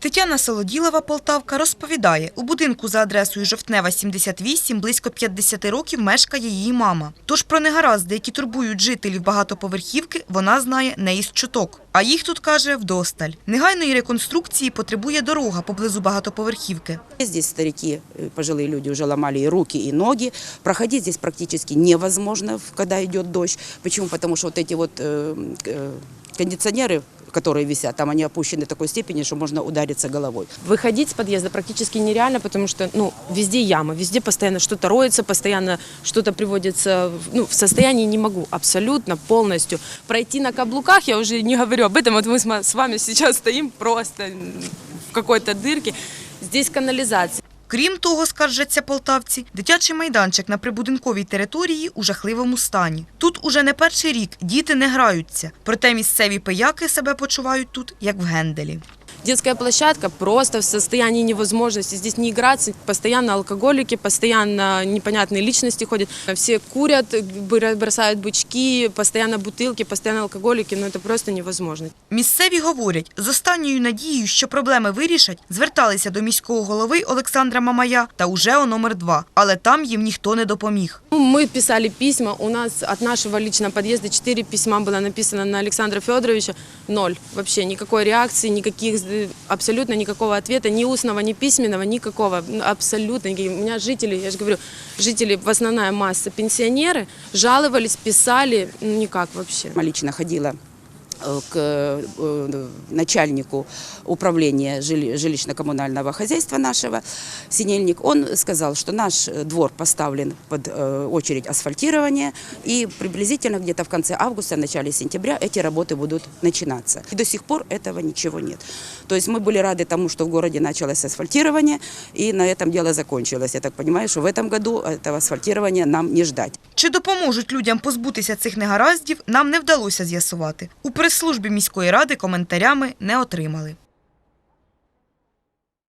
Тетяна Солоділова, Полтавка, розповідає, у будинку за адресою Жовтнева, 78, близько 50 років мешкає її мама. Тож про негаразди, які турбують жителів багатоповерхівки, вона знає не із чуток. А їх тут, каже, вдосталь. Негайної реконструкції потребує дорога поблизу багатоповерхівки. Здесь старики, э, пожилые люди уже ломали и руки, и ноги. Проходить здесь практически невозможно, когда идет дождь. Почему? Потому что вот эти вот э, э, кондиционеры, которые висят, там они опущены в такой степени, что можно удариться головой. Выходить с подъезда практически нереально, потому что ну, везде яма, везде постоянно что-то роется, постоянно что-то приводится в- ну, в состоянии не могу абсолютно полностью. Пройти на каблуках, я уже не говорю об этом, вот мы с ма- с вами сейчас стоим просто в какой-то дырке. Здесь канализация. Крім того, скаржаться полтавці, дитячий майданчик на прибудинковій території у жахливому стані. Тут уже не перший рік діти не граються, проте місцеві пияки себе почувають тут, як в генделі. Детская площадка просто в состоянии невозможности. Здесь не играть, постоянно алкоголики, постоянно непонятные личности ходят. Все курят, бра- бросают бычки, постоянно бутылки, постоянно алкоголики, но это просто невозможно. Місцеві говорять, з останньою надією, що проблеми вирішать, зверталися до міського голови Олександра Мамая та УЖЕО номер 2 але там їм ніхто не допоміг. Ну, Мы писали письма, у нас от нашего личного подъезда четыре письма было написано на Александра Федоровича, ноль. Вообще никакой реакции, никаких, э, абсолютно никакого ответа, ни устного, ни письменного, никакого, ну, абсолютно. У меня жители, я же говорю, жители, в основная масса пенсионеры, жаловались, писали, ну, никак вообще. Лично ходила э, к э, начальнику управления жили- жилищно-коммунального хозяйства нашего, Синельник, он сказал, что наш э, двор поставлен под э, очередь асфальтирования, и приблизительно где-то в конце августа, начале сентября эти работы будут начинаться. И до сих пор этого ничего нет. То есть мы были рады тому, что в городе началось асфальтирование, и на этом дело закончилось. Я так понимаю, что в этом году этого асфальтирования нам не ждать. Чи допоможуть людям позбутися цих негараздів, нам не вдалося з'ясувати. У прес-службі міської ради коментарями не отримали.